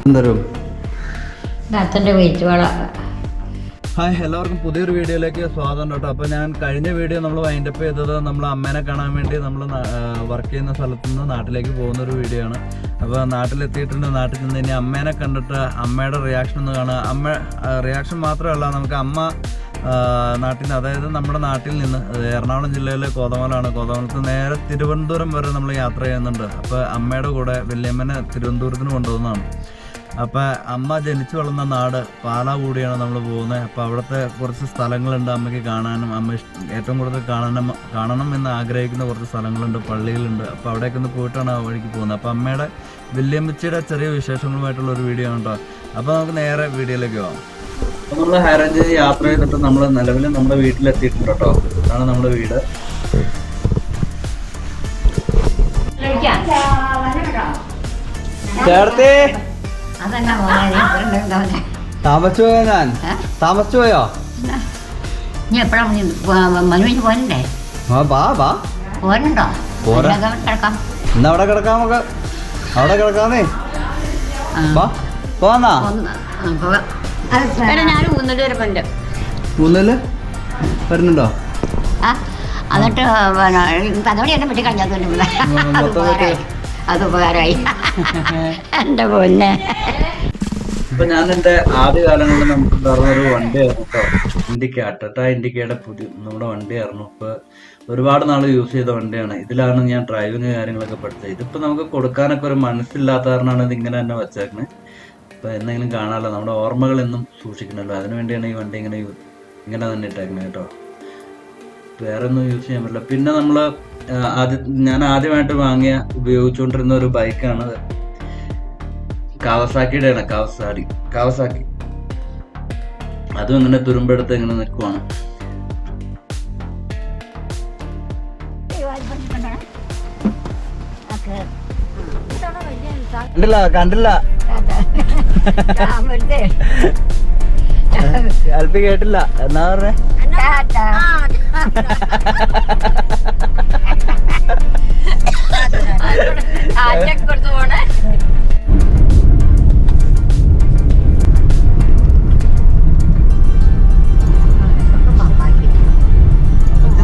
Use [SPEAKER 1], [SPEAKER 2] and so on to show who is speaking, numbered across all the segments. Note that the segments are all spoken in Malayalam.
[SPEAKER 1] എന്തരും
[SPEAKER 2] അച്ഛന്റെ വെയിറ്റ് വള
[SPEAKER 1] ഹായ് എല്ലാവർക്കും പുതിയൊരു വീഡിയോയിലേക്ക് സ്വാഗതം കേട്ടോ. അപ്പോൾ ഞാൻ കഴിഞ്ഞ വീഡിയോ നമ്മൾ വൈൻഡപ്പ് ചെയ്തത് നമ്മൾ അമ്മേനെ കാണാൻ വേണ്ടി നമ്മൾ വർക്ക് ചെയ്യുന്ന സ്ഥലത്ത് നിന്ന് നാട്ടിലേക്ക് പോകുന്ന ഒരു വീഡിയോ ആണ്. അപ്പോൾ നാട്ടിലെത്തിയിട്ടുണ്ട്. നാട്ടിൽ നിന്ന് ഇനി അമ്മേനെ കണ്ടിട്ട് അമ്മയുടെ റിയാക്ഷൻ ഒന്ന് കാണുക. അമ്മ റിയാക്ഷൻ മാത്രമല്ല നമുക്ക് അമ്മ നാട്ടിൽ നിന്ന് അതായത് നമ്മുടെ നാട്ടിൽ നിന്ന് എറണാകുളം ജില്ലയിലെ കോതമലാണ് കോതമലത്ത് നേരെ തിരുവനന്തപുരം വരെ നമ്മൾ യാത്ര ചെയ്യുന്നുണ്ട്. അപ്പോൾ അമ്മയുടെ കൂടെ വലിയമ്മനെ തിരുവനന്തപുരത്തിന് കൊണ്ടുപോകുന്നതാണ് അപ്പം അമ്മ ജനിച്ചു വളർന്ന നാട് പാലാ കൂടിയാണ് നമ്മൾ പോകുന്നത്. അപ്പോൾ അവിടുത്തെ കുറച്ച് സ്ഥലങ്ങളുണ്ട് അമ്മയ്ക്ക് കാണാനും അമ്മ ഏറ്റവും കൂടുതൽ കാണണം കാണണം എന്ന് ആഗ്രഹിക്കുന്ന കുറച്ച് സ്ഥലങ്ങളുണ്ട് പള്ളികളുണ്ട്. അപ്പോൾ അവിടേക്ക് ഒന്ന് പോയിട്ടാണ് ആ വഴിക്ക് പോകുന്നത്. അപ്പോൾ അമ്മയുടെ വല്യമ്മച്ചിയുടെ ചെറിയ വിശേഷങ്ങളുമായിട്ടുള്ള ഒരു വീഡിയോ ആണ് കേട്ടോ അപ്പോൾ നമുക്ക് നേരെ വീഡിയോയിലേക്ക് പോകാം അപ്പോൾ നമ്മൾ ഹൈറേഞ്ച് യാത്ര ചെയ്തിട്ട് നമ്മൾ നിലവിൽ നമ്മുടെ വീട്ടിലെത്തിയിട്ടുണ്ട് കേട്ടോ ഇതാണ് നമ്മുടെ വീട്. ചേർത്തേ.
[SPEAKER 2] അതെന്നാ മോനെ
[SPEAKER 1] താമസിച്ചു പോയോ ഞാൻ? താമസിച്ചു പോയോ?
[SPEAKER 2] നീ എപ്പോഴാണ് മനുവിന് പോരണ്ടേ?
[SPEAKER 1] വാ വാ.
[SPEAKER 2] പോരണ്ടോ? കിടക്കാം.
[SPEAKER 1] ഇന്ന് അവിടെ കിടക്കാം നമുക്ക്. അവിടെ കിടക്കാന്നേ. വാ പോന്നാ?
[SPEAKER 2] ഒന്ന് ആ, പോകാം. എടാ, വരെ പണ്ട്
[SPEAKER 1] മൂന്നിൽ വരുന്നുണ്ടോ?
[SPEAKER 2] ആ എന്നിട്ട് പിന്നെ തലവടി എന്നെ പറ്റി കഴിഞ്ഞാൽ അത് ഉപകാരമായി. എന്റെ പൊന്നെ.
[SPEAKER 1] ഇപ്പൊ ഞാൻ എന്റെ ആദ്യ കാലങ്ങളിൽ നമുക്ക് പറഞ്ഞൊരു ഒരു വണ്ടിയായിരുന്നു കേട്ടോ ഇന്ത്യയ്ക്ക് ടട്ട ഇന്ത്യക്കയുടെ പുതിയ നമ്മുടെ വണ്ടി ആയിരുന്നു ഇപ്പൊ ഒരുപാട് നാൾ യൂസ് ചെയ്ത വണ്ടിയാണ്. ഇതിലാണ് ഞാൻ ഡ്രൈവിങ് കാര്യങ്ങളൊക്കെ പഠിച്ചത്. ഇതിപ്പോ നമുക്ക് കൊടുക്കാനൊക്കെ ഒരു മനസ്സില്ലാത്ത കാരണമാണ് ഇത് ഇങ്ങനെ തന്നെ വെച്ചേക്കുന്നത് ഇപ്പൊ എന്തെങ്കിലും കാണാമല്ലോ നമ്മുടെ ഓർമ്മകൾ എന്നും സൂക്ഷിക്കണല്ലോ. അതിനു വേണ്ടിയാണ് ഈ വണ്ടി ഇങ്ങനെ ഇങ്ങനെ തന്നെ ഇട്ടേക്കുന്നത് കേട്ടോ വേറെ ഒന്നും യൂസ് ചെയ്യാൻ പറ്റില്ല. പിന്നെ നമ്മൾ ആദ്യം ഞാൻ ആദ്യമായിട്ട് വാങ്ങിയ ഉപയോഗിച്ചുകൊണ്ടിരുന്ന ഒരു ബൈക്കാണ് കാവസാക്കിയുടെയാണ് കാവസാടി കാവസാക്കി അതും ഇങ്ങനെ തുരുമ്പെടുത്ത് ഇങ്ങനെ നിൽക്കുവാണ് കണ്ടില്ല കണ്ടില്ല. അല്പി കേട്ടില്ല. എന്നാ പറഞ്ഞേ?
[SPEAKER 2] കൊടുത്തു പോണേ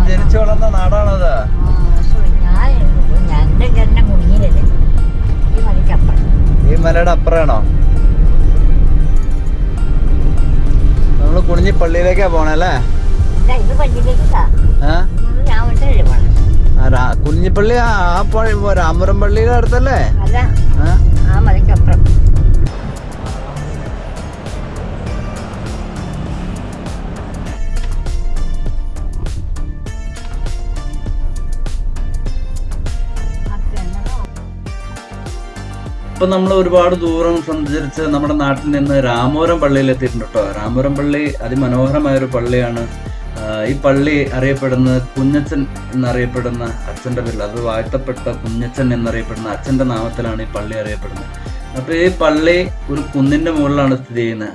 [SPEAKER 1] ജനിച്ചു വളർന്ന നാടാണത്
[SPEAKER 2] എന്റെ ജന്മം കുടുങ്ങിയില്ലേ ഈ മതിക്കപ്പുറം
[SPEAKER 1] ഈ മലയുടെ അപ്പുറമാണോ? നമ്മൾ കുണിഞ്ഞി പള്ളിയിലേക്കാ പോണല്ലേ കുഞ്ഞിപ്പള്ളി ആ രാമപുരം പള്ളിയുടെ അടുത്തല്ലേ? ഇപ്പൊ നമ്മൾ ഒരുപാട് ദൂരം സഞ്ചരിച്ച് നമ്മുടെ നാട്ടിൽ നിന്ന് രാമപുരം പള്ളിയിൽ എത്തിയിട്ടുണ്ട് കേട്ടോ. രാമപുരം പള്ളി അതിമനോഹരമായ ഒരു പള്ളിയാണ്. ഈ പള്ളി അറിയപ്പെടുന്നത് കുഞ്ഞച്ചൻ എന്നറിയപ്പെടുന്ന അച്ഛന്റെ പേരിൽ അത് വാഴ്ത്തപ്പെട്ട കുഞ്ഞച്ചൻ എന്നറിയപ്പെടുന്ന അച്ഛന്റെ നാമത്തിലാണ് ഈ പള്ളി അറിയപ്പെടുന്നത്. അപ്പോൾ ഈ പള്ളി ഒരു കുന്നിന്റെ മുകളിലാണ് സ്ഥിതി ചെയ്യുന്നത്.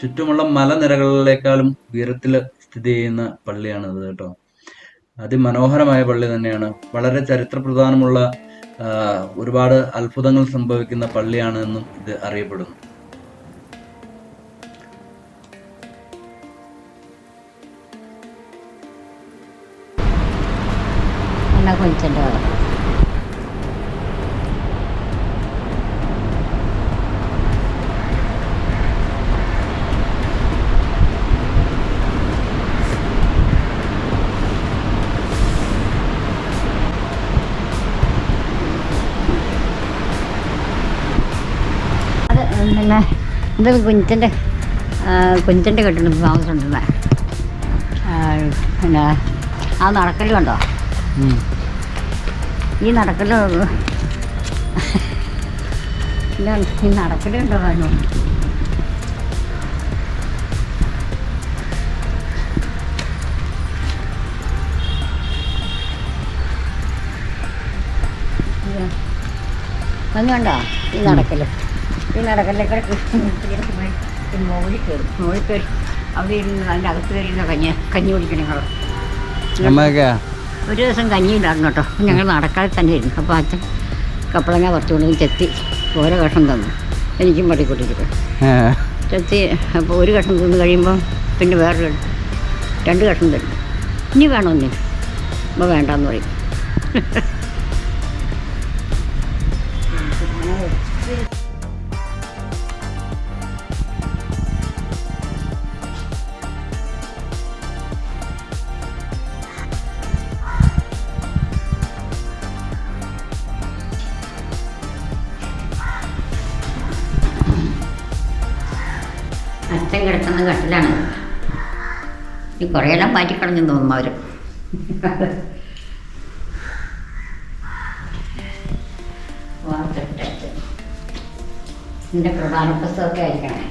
[SPEAKER 1] ചുറ്റുമുള്ള മലനിരകളിലേക്കാളും ഉയരത്തിൽ സ്ഥിതി ചെയ്യുന്ന പള്ളിയാണ് ഇത് കേട്ടോ. അതിമനോഹരമായ പള്ളി തന്നെയാണ്. വളരെ ചരിത്രപ്രധാനമുള്ള ഒരുപാട് അത്ഭുതങ്ങൾ സംഭവിക്കുന്ന പള്ളിയാണ് എന്നും ഇത് അറിയപ്പെടുന്നു.
[SPEAKER 2] എന്നാ കൊഞ്ചന്റെ അത് പിന്നെ ഇത് കുഞ്ചന്റെ കുഞ്ചന്റെ കെട്ടിന് താമസമുണ്ടല്ലേ പിന്നെ ആ നടക്കൽ കണ്ടോ? ഈ നടക്കൽ ഈ നടക്കലുണ്ടോ കാണും ഒന്നുണ്ടോ ഈ നടക്കൽ. ഈ നടക്കലൊക്കെ മോളിൽ കയറും. മോളി കയറി അവിടെ ഇരുന്ന് അതിന്റെ അകത്ത് കയറി കഞ്ഞി കഞ്ഞി കുടിക്കണേ ഞങ്ങൾ ഒരു ദിവസം കഞ്ഞി ഉണ്ടായിരുന്നു കേട്ടോ ഞങ്ങൾ നടക്കാതെ തന്നെ ഇരുന്നു അപ്പോൾ അച്ഛൻ കപ്പളങ്ങ കുറച്ചുകൊണ്ട് ചെത്തി ഓരോ കഷ്ണം തന്നു. എനിക്കും പട്ടിക്കുട്ടിക്ക് ചെത്തി അപ്പോൾ ഒരു കഷ്ണം തിന്ന് കഴിയുമ്പോൾ പിന്നെ വേറെ രണ്ട് കഷ്ണം തരും ഇനി വേണമെന്നേ അപ്പോൾ വേണ്ടെന്ന് പറയും. അച്ഛൻ കിടക്കുന്ന കട്ടിലാണ്. ഈ കുറേയെല്ലാം മാറ്റിക്കളഞ്ഞു തോന്നുന്നു അവർ എന്റെ പ്രധാന പുസ്തകമൊക്കെ ആയിരിക്കണേ.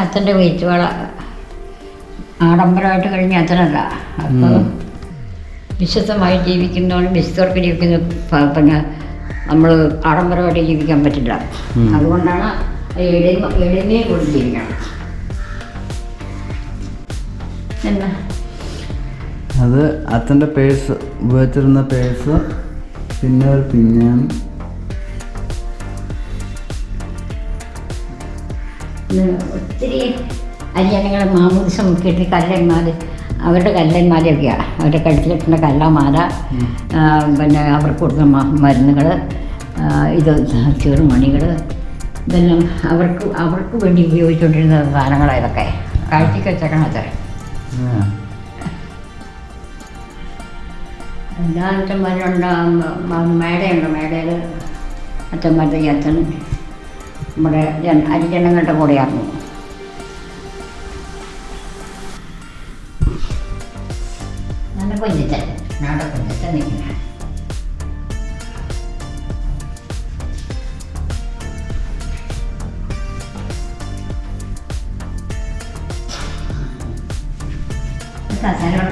[SPEAKER 2] അച്ഛന്റെ വീഴ്ചകള ആഡംബരമായിട്ട് കഴിഞ്ഞ അച്ഛനല്ല. അപ്പോൾ
[SPEAKER 1] ഉം.
[SPEAKER 2] ജീവിക്കുന്നതുകൊണ്ട് വിശുദ്ധർക്ക് ജീവിക്കുന്ന പിന്നെ നമ്മൾ ആഡംബരമായിട്ട് ജീവിക്കാൻ പറ്റില്ല. അതുകൊണ്ടാണ് എളിമ എളിമയെ കൊണ്ട് ജീവിക്കണം. എന്നാ?
[SPEAKER 1] അത് അച്ഛന്റെ പേഴ്സ് ഉപയോഗിച്ചിരുന്ന പേഴ്സ് പിന്നെ ഒരു
[SPEAKER 2] ഇന്ന് ഒത്തിരി അരിയാനങ്ങളെ മാമൂദിസം മുക്കിയിട്ട് കല്ലന്മാർ അവരുടെ കല്ലന്മാരെയൊക്കെയാണ് അവരുടെ കഴുത്തിലിട്ടുന്ന കല്ലമാല പിന്നെ അവർക്ക് കൊടുക്കുന്ന മരുന്നുകൾ ഇത് ചെറുമണികൾ ഇതെല്ലാം അവർക്ക് അവർക്ക് വേണ്ടി ഉപയോഗിച്ചുകൊണ്ടിരുന്ന സാധനങ്ങളാണ് ഇതൊക്കെ. കാഴ്ചക്ക് വെച്ചേക്കണം അത്ര എല്ലാ അച്ഛന്മാരുണ്ട് മേടയുണ്ട് മേടയിൽ അച്ഛന്മാരുടെ ഈ അച്ഛൻ. നമ്മുടെ ജന അരിജനങ്ങളുടെ കൂടെയായിരുന്നു.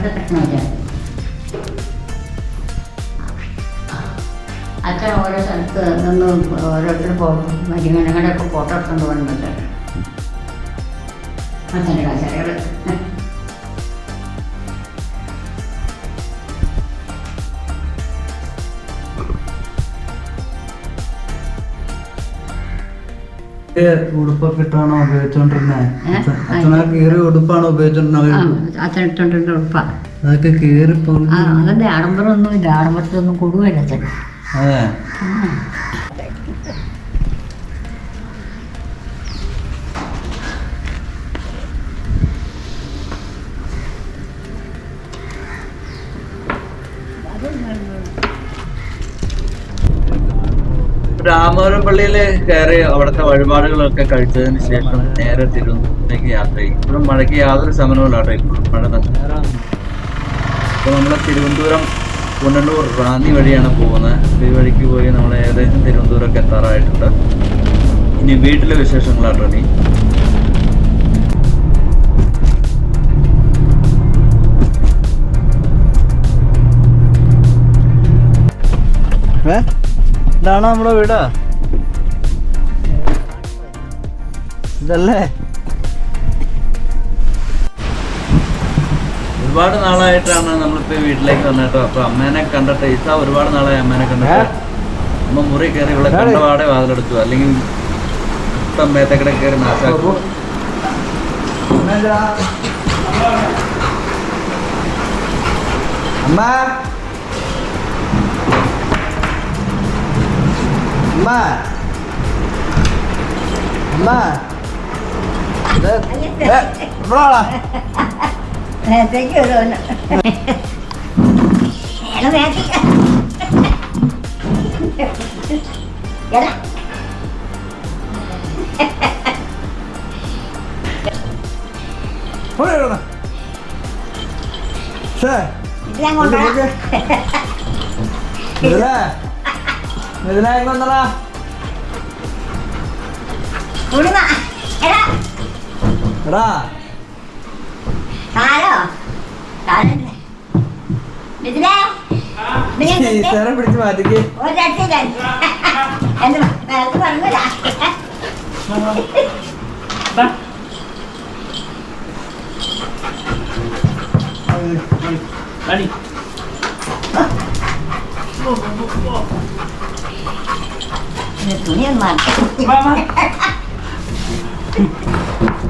[SPEAKER 2] കിട്ടണമല്ലോ അച്ഛൻ ഓരോ സ്ഥലത്ത് നിന്ന് ഓരോരുത്തർ മരുമനങ്ങളുടെ ഒക്കെ ഫോട്ടോ എടുത്തുകൊണ്ട് വന്നിട്ടുണ്ട് അച്ഛന്റെ കസേരകൾ
[SPEAKER 1] ഉടുപ്പൊക്കെ ഇട്ടാണോ ഉപയോഗിച്ചോണ്ടിരുന്നേ?
[SPEAKER 2] ഏ?
[SPEAKER 1] അച്ഛനാ കീറിയ ഉടുപ്പാണോ ഉപയോഗിച്ചോണ്ടിരുന്നത്
[SPEAKER 2] അച്ഛൻ എടുത്തോണ്ടിരുന്ന ഉറപ്പാ
[SPEAKER 1] അതൊക്കെ കീറി പൊളി
[SPEAKER 2] ആ അതിന്റെ ആഡംബരമൊന്നും ഇല്ല ആഡംബരത്തൊന്നും കൊടുവില്ല അച്ഛൻ
[SPEAKER 1] അതെ. രാമപുരം പള്ളിയിൽ കയറി അവിടുത്തെ വഴിപാടുകളൊക്കെ കഴിച്ചതിന് ശേഷം നേരെ തിരുവനന്തപുരത്തേക്ക് യാത്ര ചെയ്യും ഇപ്പോഴും മഴയ്ക്ക് യാതൊരു ശമനവുമില്ല കേട്ടോ ഇപ്പോഴും. മഴ തന്നെ അപ്പോൾ നമ്മൾ തിരുവനന്തപുരം പുനലൂർ റാന്നി വഴിയാണ് പോകുന്നത്. ഈ വഴിക്ക് പോയി നമ്മൾ ഏകദേശം തിരുവനന്തപുരമൊക്കെ എത്താറായിട്ടുണ്ട്. ഇനി വീട്ടിലെ വിശേഷങ്ങളാട്ടോ നീ ഇനി ഇതാണോ നമ്മുടെ വീടാ. ഇതല്ലേ? ഒരുപാട് നാളായിട്ടാണ് നമ്മളിപ്പോ വീട്ടിലേക്ക് വന്നിട്ടോ. അപ്പൊ അമ്മേനെ കണ്ടിട്ട് ഇസ ഒരുപാട് നാളായി അമ്മേനെ കണ്ടിട്ട്. അമ്മ മുറി കയറി ഇവിടെ കണ്ടപാടെ വാതിലെടുത്തു. അല്ലെങ്കിൽ ഇപ്പം മേത്തക്കടെ കയറി നാശാക്കും അമ്മ. അമ്മ അമ്മ ഇത് ഏ, ഇവിടെ വാടാ.
[SPEAKER 2] നേരത്തേക്ക് വരുമല്ലോ എടാ, നേരത്തേക്ക്. എടാ.
[SPEAKER 1] ഇവിടെ ഇവിടെ. ശ്ശേ,
[SPEAKER 2] ഇത് ഞാൻ. കൊണ്ടുവരാം.
[SPEAKER 1] ഇതിലെ ഇതിലെ ഇങ്ങ് വന്നെടാ.
[SPEAKER 2] ഉഴുന്ന. എടാ,
[SPEAKER 1] എടാ
[SPEAKER 2] താഴോ? 你读念慢。慢
[SPEAKER 3] 慢。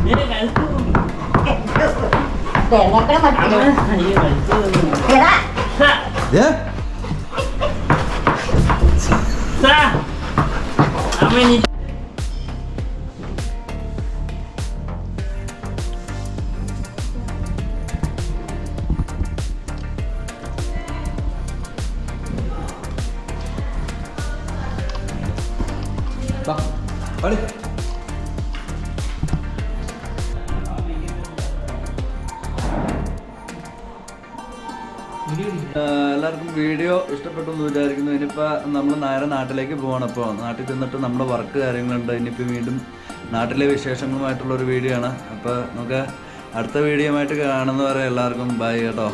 [SPEAKER 2] 别敢
[SPEAKER 3] 动。别敢
[SPEAKER 2] 动。别
[SPEAKER 3] 敢动。
[SPEAKER 2] 别
[SPEAKER 3] 敢
[SPEAKER 1] 动。
[SPEAKER 3] 别。三。三。
[SPEAKER 1] 阿妹你。എല്ലാവർക്കും വീഡിയോ ഇഷ്ടപ്പെട്ടു എന്ന് വിചാരിക്കുന്നു. ഇനിയിപ്പോൾ നമ്മൾ നേരെ നാട്ടിലേക്ക് പോകണം അപ്പോൾ നാട്ടിൽ ചെന്നിട്ട് നമ്മുടെ വർക്ക് കാര്യങ്ങളുണ്ട്. ഇനിയിപ്പോൾ വീണ്ടും നാട്ടിലെ വിശേഷങ്ങളുമായിട്ടുള്ള ഒരു വീഡിയോ ആണ്. അപ്പോൾ നമുക്ക് അടുത്ത വീഡിയോ ആയിട്ട് കാണുന്നവരെ എല്ലാവർക്കും ബൈ കേട്ടോ.